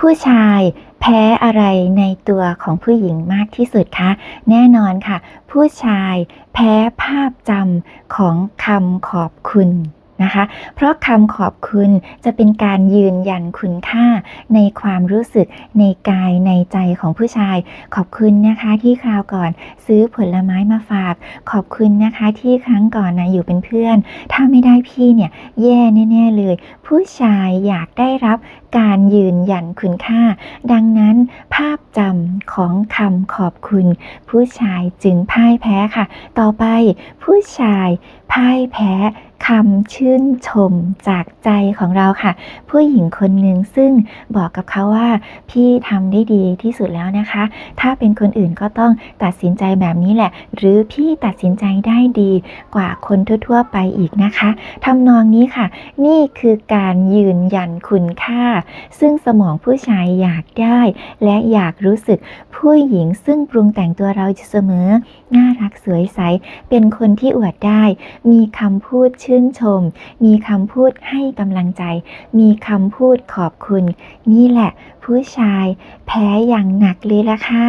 ผู้ชายแพ้อะไรในตัวของผู้หญิงมากที่สุดคะ แน่นอนค่ะ ผู้ชายแพ้ภาพจำของคำขอบคุณ นะคะ เพราะคำขอบคุณจะเป็นการยืนยันคุณค่าในความรู้สึกในกายในใจของผู้ชาย ขอบคุณนะคะที่คราวก่อนซื้อผลไม้มาฝาก ขอบคุณนะคะที่ครั้งก่อนนะอยู่เป็นเพื่อน ถ้าไม่ได้พี่เนี่ยแย่แน่ๆเลย ผู้ชายอยากได้รับการยืนยันคุณค่า ดังนั้น ภาพจำของคำขอบคุณ ผู้ชายจึงพ่ายแพ้ค่ะ ต่อไปผู้ชายพ่ายแพ้คำชื่นชมจากใจของเราค่ะ ผู้หญิงคนหนึ่งซึ่งบอกกับเขาว่า พี่ทำได้ดีที่สุดแล้วนะคะ ถ้าเป็นคนอื่นก็ต้องตัดสินใจแบบนี้แหละ หรือพี่ตัดสินใจได้ดีกว่าคนทั่ว ๆ ไปอีกนะคะทำนองนี้ค่ะ นี่คือการยืนยันคุณค่า ซึ่งสมองผู้ชายอยากได้และอยากรู้สึกผู้หญิงซึ่งปรุงแต่งตัวเราเสมอ น่ารักสวยใส เป็นคนที่อวดได้ มีคำพูดชื่นชม มีคำพูดให้กำลังใจ มีคำพูดขอบคุณ นี่แหละ ผู้ชายแพ้อย่างหนักเลยละค่ะ